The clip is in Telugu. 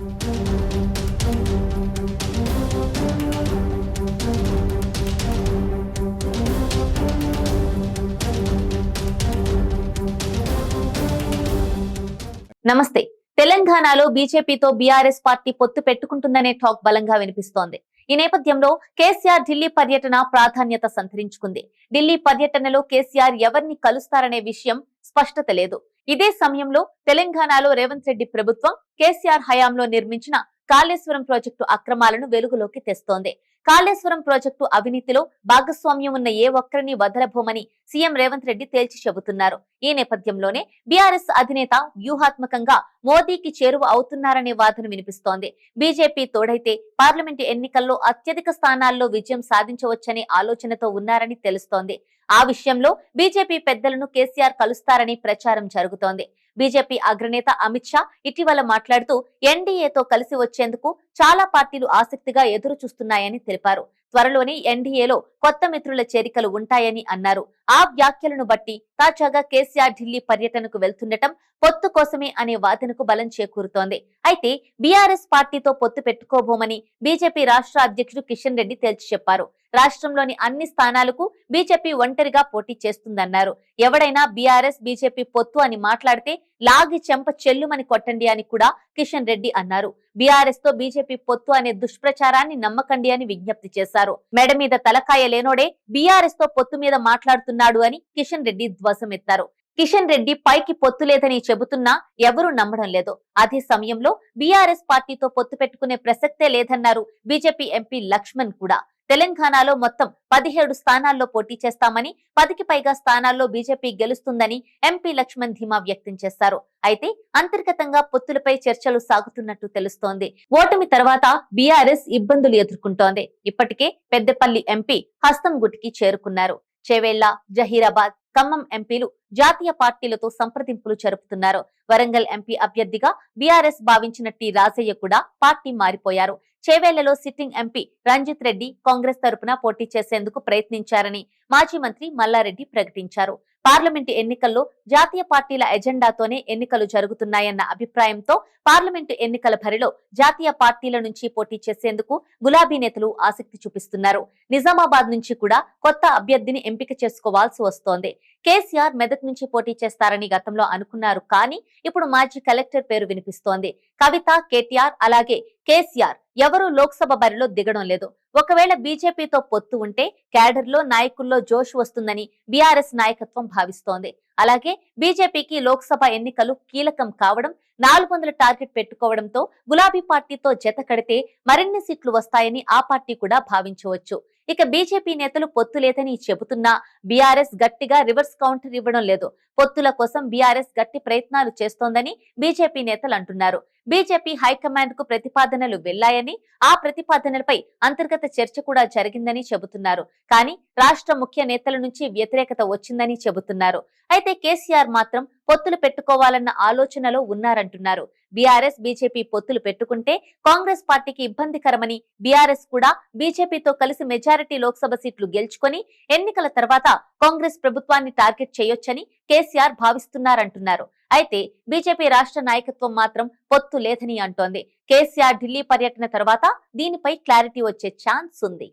నమస్తే. తెలంగాణలో బీజేపీతో బీఆర్ఎస్ పార్టీ పొత్తు పెట్టుకుంటుందనే టాక్ బలంగా వినిపిస్తోంది. ఈ నేపథ్యంలో కేసీఆర్ ఢిల్లీ పర్యటన ప్రాధాన్యత సంతరించుకుంది. ఢిల్లీ పర్యటనలో కేసీఆర్ ఎవరిని కలుస్తారనే విషయం స్పష్టత లేదు. ఇదే సమయంలో తెలంగాణలో రేవంత్ రెడ్డి ప్రభుత్వం కేసీఆర్ హయాంలో నిర్మించిన కాళేశ్వరం ప్రాజెక్టు అక్రమాలను వెలుగులోకి తెస్తోంది. కాళేశ్వరం ప్రాజెక్టు అవినీతిలో భాగస్వామ్యం ఉన్న ఏ ఒక్కరిని వదలబోమని సీఎం రేవంత్ రెడ్డి తేల్చి చెబుతున్నారు. ఈ నేపథ్యంలోనే బీఆర్ఎస్ అధినేత వ్యూహాత్మకంగా మోదీకి చేరువ అవుతున్నారనే వాదన వినిపిస్తోంది. బీజేపీ తోడైతే పార్లమెంటు ఎన్నికల్లో అత్యధిక స్థానాల్లో విజయం సాధించవచ్చనే ఆలోచనతో ఉన్నారని తెలుస్తోంది. ఆ విషయంలో బీజేపీ పెద్దలను కేసీఆర్ కలుస్తారని ప్రచారం జరుగుతోంది. బీజేపీ అగ్రనేత అమిత్ షా ఇటీవల మాట్లాడుతూ ఎన్డీఏతో కలిసి వచ్చేందుకు చాలా పార్టీలు ఆసక్తిగా ఎదురు చూస్తున్నాయని తెలిపారు. త్వరలోనే ఎన్డీఏలో కొత్త మిత్రుల చేరికలు ఉంటాయని అన్నారు. ఆ వ్యాఖ్యలను బట్టి తాజాగా కేసీఆర్ ఢిల్లీ పర్యటనకు వెళ్తుండటం పొత్తు కోసమే అనే వాదనకు బలం చేకూరుతోంది. అయితే బీఆర్ఎస్ పార్టీతో పొత్తు పెట్టుకోబోమని బీజేపీ రాష్ట్ర అధ్యక్షుడు కిషన్ రెడ్డి తేల్చి చెప్పారు రాష్ట్రంలోని అన్ని స్థానాలకు బీజేపీ ఒంటరిగా పోటీ చేస్తుందన్నారు. ఎవడైనా బీఆర్ఎస్ బీజేపీ పొత్తు అని మాట్లాడితే లాగి చెంప చెల్లుమని కొట్టండి అని కూడా కిషన్ రెడ్డి అన్నారు. బీఆర్ఎస్తో బీజేపీ పొత్తు అనే దుష్ప్రచారాన్ని నమ్మకండి అని విజ్ఞప్తి చేశారు. మెడ మీద తలకాయ లేనోడే బీఆర్ఎస్తో పొత్తు మీద మాట్లాడుతున్నాడు అని కిషన్ రెడ్డి ధ్వసమెత్తారు. కిషన్ రెడ్డి పైకి పొత్తు లేదని చెబుతున్నా ఎవరూ నమ్మడం లేదు. అదే సమయంలో బీఆర్ఎస్ పార్టీతో పొత్తు పెట్టుకునే ప్రసక్తే లేదన్నారు బీజేపీ ఎంపీ లక్ష్మణ్ కూడా. తెలంగాణలో మొత్తం పదిహేడు స్థానాల్లో పోటీ చేస్తామని పదికి పైగా స్థానాల్లో బీజేపీ గెలుస్తుందని ఎంపీ లక్ష్మణ్ ధీమా వ్యక్తం చేశారు. అయితే అంతర్గతంగా పొత్తులపై చర్చలు సాగుతున్నట్టు తెలుస్తోంది. ఓటమి తర్వాత బీఆర్ఎస్ ఇబ్బందులు ఎదుర్కొంటోంది. ఇప్పటికే పెద్దపల్లి ఎంపీ హస్తం గుటికి చేరుకున్నారు. చేవెళ్ళ జహీరాబాద్ ఖమ్మం ఎంపీలు జాతీయ పార్టీలతో సంప్రదింపులు జరుపుతున్నారు. వరంగల్ ఎంపీ అభ్యర్థిగా బీఆర్ఎస్ భావించిన టి రాజయ్య కూడా పార్టీ మారిపోయారు. చేవేళ్ళలో సిట్టింగ్ ఎంపీ రంజిత్ రెడ్డి కాంగ్రెస్ తరపున పోటీ చేసేందుకు ప్రయత్నించారని మాజీ మంత్రి మల్లారెడ్డి ప్రకటించారు. పార్లమెంటు ఎన్నికల్లో జాతీయ పార్టీల ఎజెండాతోనే ఎన్నికలు జరుగుతున్నాయన్న అభిప్రాయంతో పార్లమెంటు ఎన్నికల భరిలో జాతీయ పార్టీల నుంచి పోటీ చేసేందుకు గులాబీ నేతలు ఆసక్తి చూపిస్తున్నారు. నిజామాబాద్ నుంచి కూడా కొత్త అభ్యర్థిని ఎంపిక చేసుకోవాల్సి వస్తోంది. కేసీఆర్ మెదక్ నుంచి పోటీ చేస్తారని గతంలో అనుకున్నారు కానీ ఇప్పుడు మాజీ కలెక్టర్ పేరు వినిపిస్తోంది. కవిత కేటీఆర్ అలాగే కేసీఆర్ ఎవరూ లోక్సభ బరిలో దిగడం లేదు. ఒకవేళ బీజేపీతో పొత్తు ఉంటే క్యాడర్లో నాయకుల్లో జోష్ వస్తుందని బీఆర్ఎస్ నాయకత్వం భావిస్తోంది. అలాగే బీజేపీకి లోక్సభ ఎన్నికలు కీలకం కావడం నాలుగు వందల టార్గెట్ పెట్టుకోవడంతో గులాబీ పార్టీతో జత కడితే మరిన్ని సీట్లు వస్తాయని ఆ పార్టీ కూడా భావించవచ్చు. ఇక బీజేపీ నేతలు పొత్తు లేదని చెబుతున్నా బీఆర్ఎస్ గట్టిగా రివర్స్ కౌంటర్ ఇవ్వడం లేదు. పొత్తుల కోసం బీఆర్ఎస్ గట్టి ప్రయత్నాలు చేస్తోందని బీజేపీ నేతలు అంటున్నారు. బీజేపీ హైకమాండ్కు ప్రతిపాదనలు వెళ్ళాయని ఆ ప్రతిపాదనలపై అంతర్గత చర్చ కూడా జరిగిందని చెబుతున్నారు. కానీ రాష్ట్ర ముఖ్య నేతల నుంచి వ్యతిరేకత వచ్చిందని చెబుతున్నారు. అయితే కేసీఆర్ మాత్రం పొత్తులు పెట్టుకోవాలన్న ఆలోచనలో ఉన్నారంటున్నారు. బీఆర్ఎస్ బీజేపీ పొత్తులు పెట్టుకుంటే కాంగ్రెస్ పార్టీకి ఇబ్బందికరమని బీఆర్ఎస్ కూడా బీజేపీతో కలిసి మెజారిటీ లోక్సభ సీట్లు గెలుచుకొని ఎన్నికల తర్వాత కాంగ్రెస్ ప్రభుత్వాన్ని టార్గెట్ చేయొచ్చని కేసీఆర్ భావిస్తున్నారంటున్నారు. అయితే బీజేపీ రాష్ట్ర నాయకత్వం మాత్రం పొత్తు లేదని అంటోంది. కేసీఆర్ ఢిల్లీ పర్యటన తర్వాత దీనిపై క్లారిటీ వచ్చే ఛాన్స్ ఉంది.